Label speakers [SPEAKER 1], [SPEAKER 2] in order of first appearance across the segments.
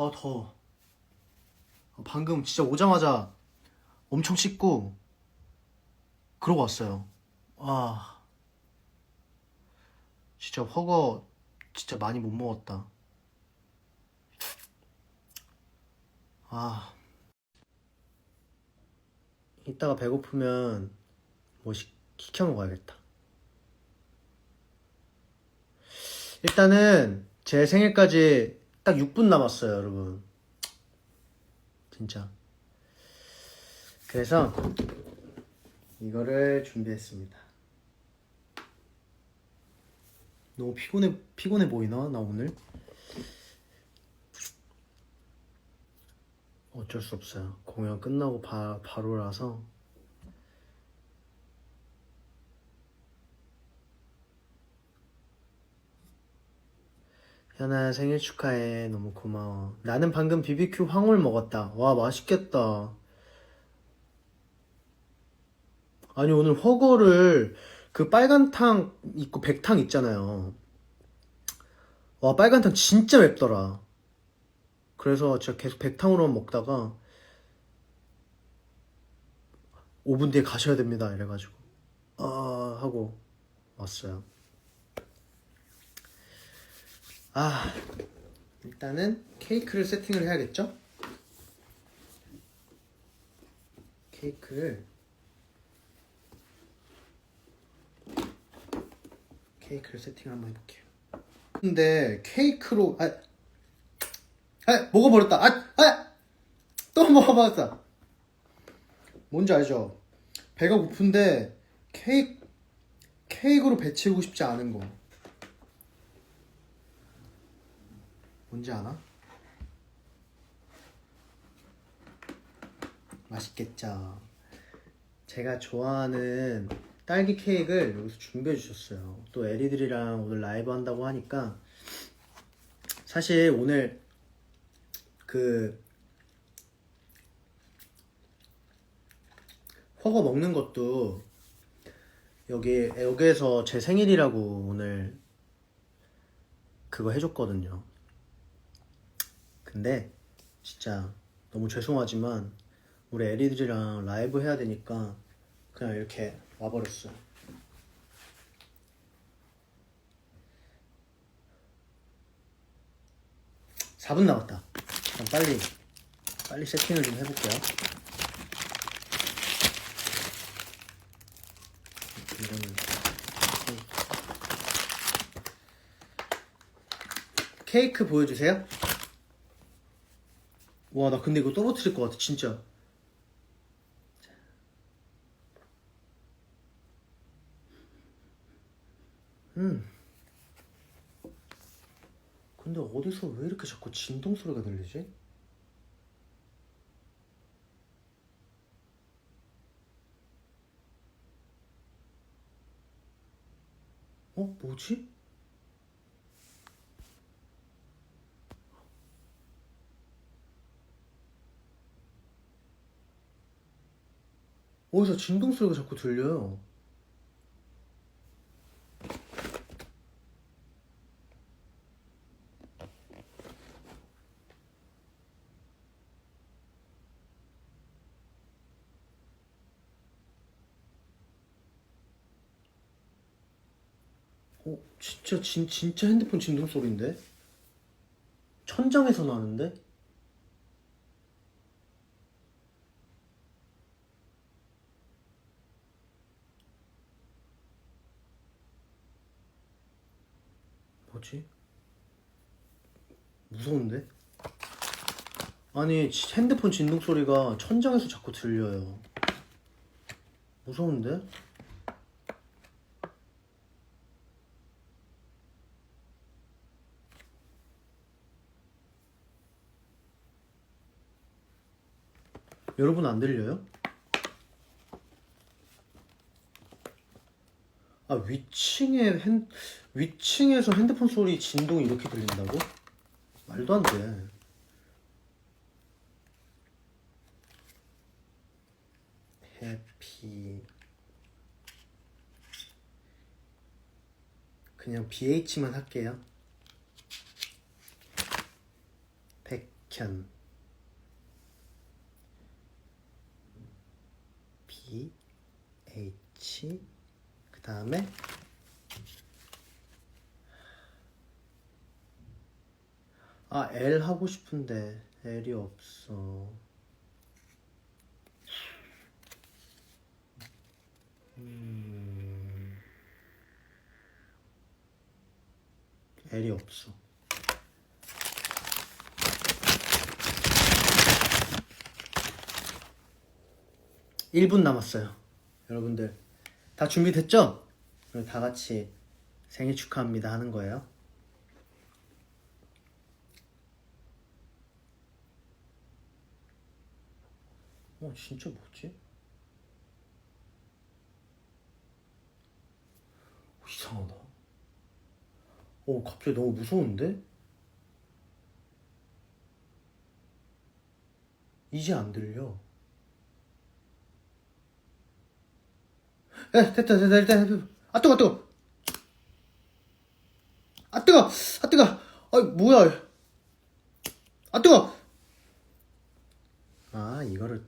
[SPEAKER 1] 아 더워. 방금 진짜 오자마자 엄청 씻고 그러고 왔어요. 아. 진짜 허거 진짜 많이 못 먹었다. 아. 이따가 배고프면 뭐 시, 시켜 먹어야겠다. 일단은 제 생일까지 딱 6분 남았어요, 여러분. 진짜. 그래서 이거를 준비했습니다. 너무 피곤해 피곤해 보이나 나 오늘? 어쩔 수 없어요. 공연 끝나고 바, 바로라서 현아야 생일 축하해. 너무 고마워. 나는 방금 BBQ 황홀 먹었다. 와, 맛있겠다. 아니, 오늘 허거를 그 빨간 탕 있고 백탕 있잖아요. 와, 빨간 탕 진짜 맵더라. 그래서 제가 계속 백탕으로만 먹다가 5분 뒤에 가셔야 됩니다. 이래가지고. 아, 하고 왔어요. 아, 일단은 케이크를 세팅을 해야겠죠? 케이크를 케이크를 세팅을 한번 해볼게요. 근데 케이크로 아, 아 먹어버렸다. 아, 아, 또 먹어버렸다. 뭔지 알죠? 배가 고픈데 케이크 케이크로 배 채우고 싶지 않은 거. 뭔지 아나? 맛있겠죠. 제가 좋아하는 딸기 케이크를 여기서 준비해 주셨어요. 또 에리들이랑 오늘 라이브 한다고 하니까 사실 오늘 그 허거 먹는 것도 여기 여기에서 제 생일이라고 오늘 그거 해줬거든요. 근데 진짜 너무 죄송하지만 우리 애리들이랑 라이브 해야 되니까 그냥 이렇게 와버렸어. (4분) 남았다. 그럼 빨리 빨리 세팅을 좀 해볼게요. 이거는 케이크 보여주세요 와, 나 근데 이거 떨어뜨릴 것 같아, 진짜. 음. 근데 어디서 왜 이렇게 자꾸 진동 소리가 들리지? 어, 뭐지? 어디서 진동 소리가 자꾸 들려요. 어, 진짜 진 진짜 핸드폰 진동 소리인데? 천장에서 나는데? 뭐지? 무서운데? 아니 지- 핸드폰 진동 소리가 천장에서 자꾸 들려요. 무서운데? 여러분 안 들려요? 아 위층에 핸 위층에서 핸드폰 소리 진동이 이렇게 들린다고? 말도 안 돼. 해피 그냥 BH만 할게요. 100 백현 B H 그 다음에 아 L 하고 싶은데 L이 없어. 음... L이 없어. 일분 남았어요. 여러분들 다 준비됐죠? 그럼 다 같이 생일 축하합니다 하는 거예요. 어 진짜 뭐지? 어, 이상하다. 어 갑자기 너무 무서운데? 이제 안 들려. 에 됐다 됐다 됐다. 아 뜨거 뜨거. 아 뜨거 아 뜨거. 아 뭐야? 아 뜨거. 아 이거를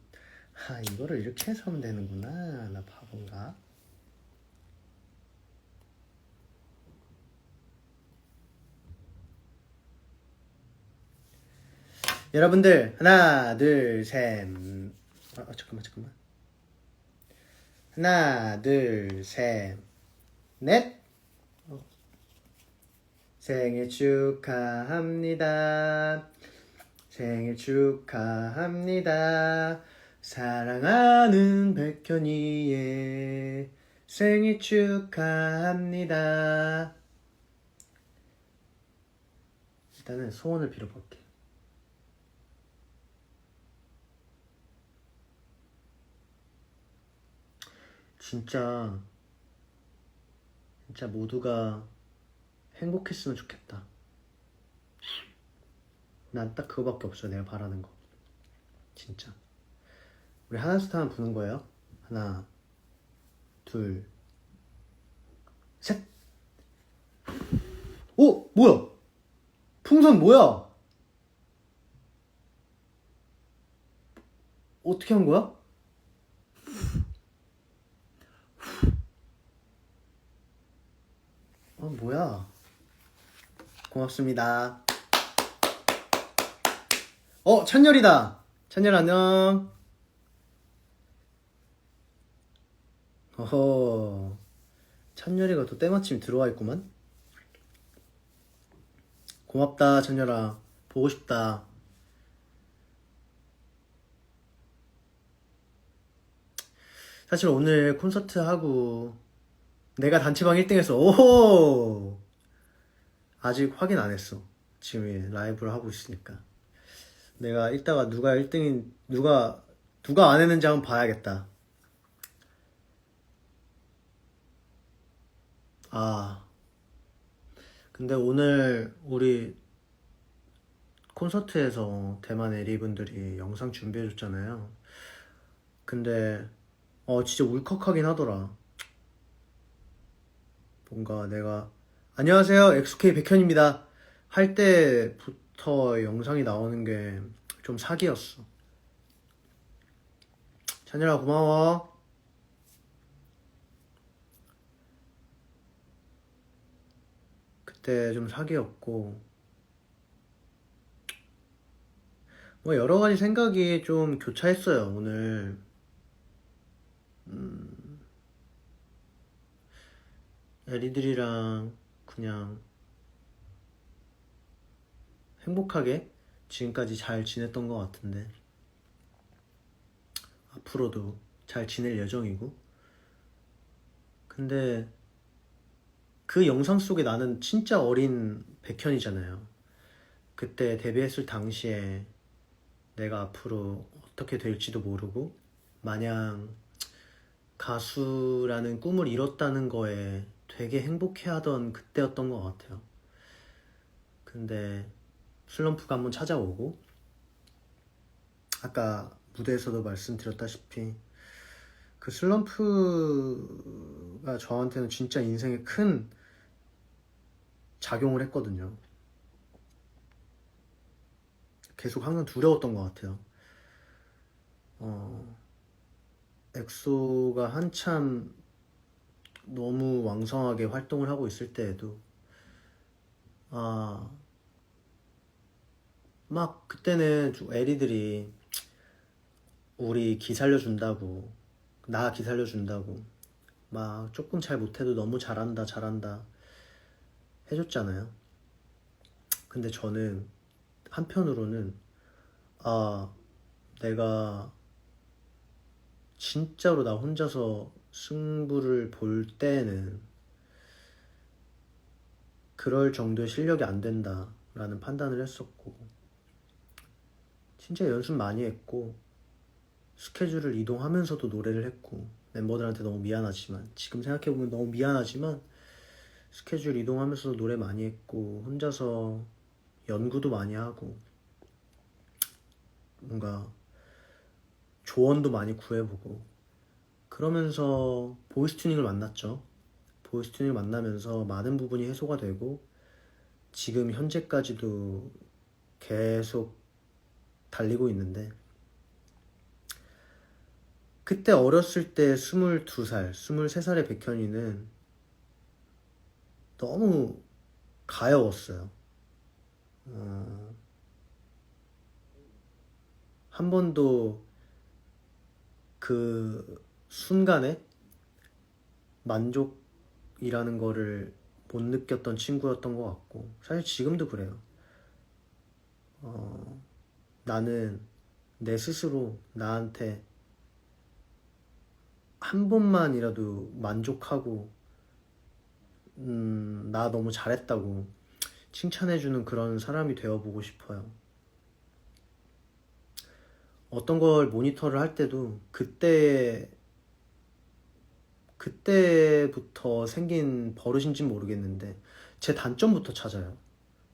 [SPEAKER 1] 아 이거를 이렇게 해서 하면 되는구나. 나 바본가? 여러분들 하나 둘 셋 아, 아 잠깐만 잠깐만 하나 둘 셋넷. 어. 생일 축하합니다. 생일 축하합니다. 사랑하는 백현이의 생일 축하합니다. 일단은 소원을 빌어볼게 진짜 진짜 모두가 행복했으면 좋겠다. 난 딱 그거밖에 없어 내가 바라는 거. 진짜. 우리 하나스타만 부는 거예요. 하나, 둘, 셋. 오 뭐야? 풍선 뭐야? 어떻게 한 거야? 어, 뭐야? 고맙습니다. 어, 찬열이다. 찬열 안녕. 어허. 찬열이가 또 때마침 들어와 있구만. 고맙다, 찬열아. 보고 싶다. 사실 오늘 콘서트 하고 내가 단체방 1등했어. 오호! 아직 확인 안 했어. 지금 라이브를 하고 있으니까. 내가 이따가 누가 1등인, 누가, 누가 안 했는지 한번 봐야겠다. 아. 근데 오늘 우리 콘서트에서 대만 에리분들이 영상 준비해줬잖아요. 근데, 어, 진짜 울컥하긴 하더라. 뭔가 내가 안녕하세요 XK 백현입니다. 할 때부터 영상이 나오는 게 좀 사기였어. 찬열아 고마워. 그때 좀 사기였고. 뭐 여러 가지 생각이 좀 교차했어요 오늘 애리들이랑 그냥 행복하게 지금까지 잘 지냈던 것 같은데 앞으로도 잘 지낼 예정이고. 근데 그 영상 속에 나는 진짜 어린 백현이잖아요. 그때 데뷔했을 당시에 내가 앞으로 어떻게 될지도 모르고 마냥 가수라는 꿈을 이뤘다는 거에 되게 행복해하던 그때였던 것 같아요. 근데 슬럼프가 한번 찾아오고 아까 무대에서도 말씀드렸다시피 그 슬럼프가 저한테는 진짜 인생에 큰 작용을 했거든요. 계속 항상 두려웠던 것 같아요. 어, 엑소가 한참 너무 왕성하게 활동을 하고 있을 때에도 아, 막 그때는 좀 애리들이 우리 기 살려준다고 나 기 살려준다고 막 조금 잘 못해도 너무 잘한다 잘한다 해줬잖아요. 근데 저는 한편으로는 아 내가 진짜로 나 혼자서 승부를 볼 때는 그럴 정도의 실력이 안 된다라는 판단을 했었고 진짜 연습 많이 했고 스케줄을 이동하면서도 노래를 했고 멤버들한테 너무 미안하지만 지금 생각해보면 너무 미안하지만 스케줄 이동하면서도 노래 많이 했고 혼자서 연구도 많이 하고 뭔가 조언도 많이 구해보고 그러면서 보이스 튜닝을 만났죠. 보이스 튜닝을 만나면서 많은 부분이 해소가 되고 지금 현재까지도 계속 달리고 있는데 그때 어렸을 때 22살, 23살의 백현이는 너무 가여웠어요. 어, 한 번도 그 순간에 만족이라는 거를 못 느꼈던 친구였던 것 같고, 사실 지금도 그래요. 어, 나는 내 스스로 나한테 한 번만이라도 만족하고, 음, 나 너무 잘했다고 칭찬해주는 그런 사람이 되어보고 싶어요. 어떤 걸 모니터를 할 때도 그때, 그때부터 생긴 버릇인지 모르겠는데, 제 단점부터 찾아요.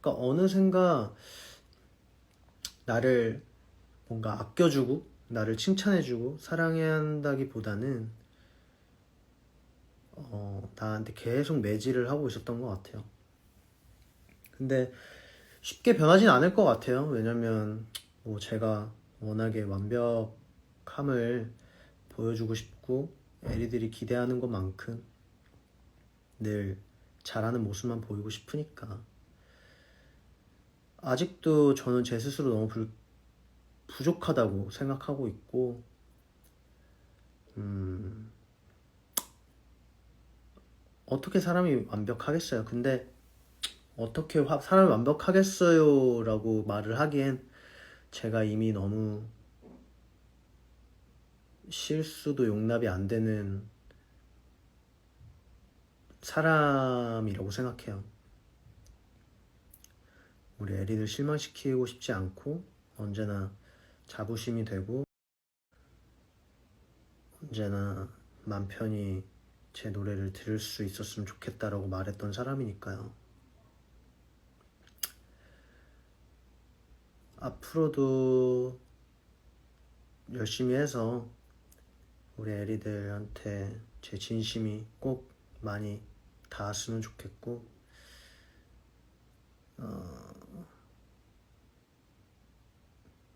[SPEAKER 1] 그러니까 어느샌가 나를 뭔가 아껴주고, 나를 칭찬해주고, 사랑해야 한다기보다는, 어, 나한테 계속 매질을 하고 있었던 것 같아요. 근데 쉽게 변하진 않을 것 같아요. 왜냐면 뭐 제가 워낙에 완벽함을 보여주고 싶고 애리들이 기대하는 것만큼 늘 잘하는 모습만 보이고 싶으니까 아직도 저는 제 스스로 너무 불- 부족하다고 생각하고 있고 음, 어떻게 사람이 완벽하겠어요? 근데 어떻게 화- 사람이 완벽하겠어요? 라고 말을 하기엔 제가 이미 너무 실수도 용납이 안 되는 사람이라고 생각해요. 우리 애리들 실망시키고 싶지 않고 언제나 자부심이 되고 언제나 맘 편히 제 노래를 들을 수 있었으면 좋겠다라고 말했던 사람이니까요. 앞으로도 열심히 해서 우리 애리들한테 제 진심이 꼭 많이 닿았으면 좋겠고, 어,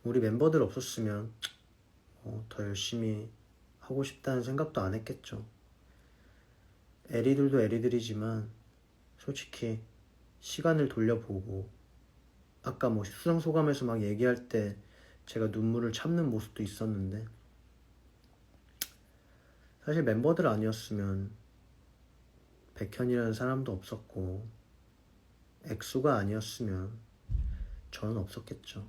[SPEAKER 1] 우리 멤버들 없었으면 어, 더 열심히 하고 싶다는 생각도 안 했겠죠. 애리들도 애리들이지만 솔직히 시간을 돌려보고 아까 뭐 수상 소감에서 막 얘기할 때 제가 눈물을 참는 모습도 있었는데 사실 멤버들 아니었으면 백현이라는 사람도 없었고 엑소가 아니었으면 저는 없었겠죠.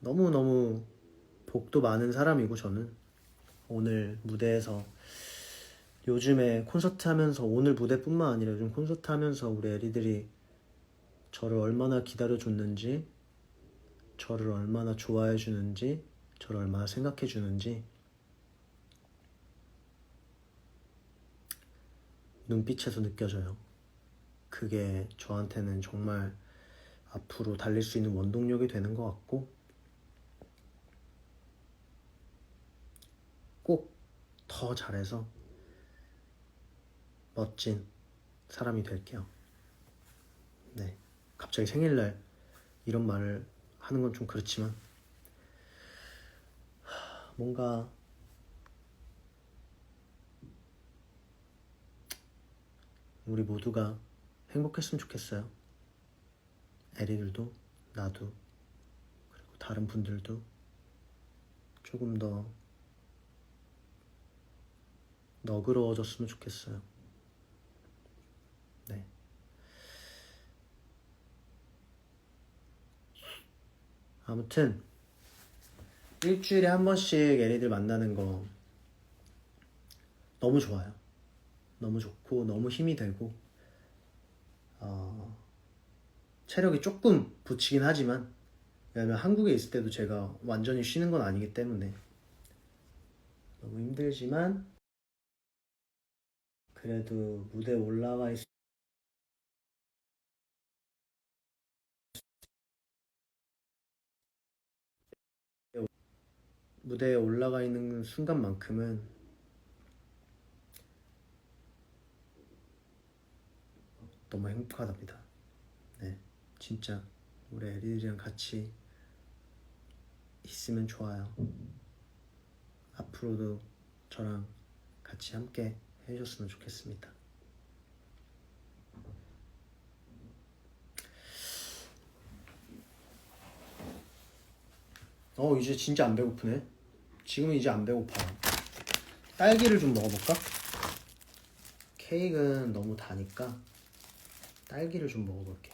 [SPEAKER 1] 너무너무 복도 많은 사람이고 저는 오늘 무대에서 요즘에 콘서트 하면서 오늘 무대뿐만 아니라 요즘 콘서트 하면서 우리 애리들이 저를 얼마나 기다려줬는지 저를 얼마나 좋아해 주는지 저를 얼마나 생각해 주는지 눈빛에서 느껴져요. 그게 저한테는 정말 앞으로 달릴 수 있는 원동력이 되는 것 같고 꼭 더 잘해서 멋진 사람이 될게요. 네. 갑자기 생일날 이런 말을 하는 건 좀 그렇지만 하, 뭔가 우리 모두가 행복했으면 좋겠어요. 애리들도 나도 그리고 다른 분들도 조금 더 너그러워졌으면 좋겠어요. 네. 아무튼 일주일에 한 번씩 애리들 만나는 거 너무 좋아요. 너무 좋고 너무 힘이 되고 어, 체력이 조금 붙이긴 하지만 왜냐면 한국에 있을 때도 제가 완전히 쉬는 건 아니기 때문에 너무 힘들지만 그래도 무대 올라와 있 무대에 올라가 있는 순간만큼은 너무 행복하답니다. 네, 진짜 우리 애리들이랑 같이 있으면 좋아요. 앞으로도 저랑 같이 함께 해줬으면 좋겠습니다. 어 이제 진짜 안 배고프네. 지금은 이제 안 배고파요. 딸기를 좀 먹어볼까? 케이크는 너무 다니까 딸기를 좀 먹어볼게.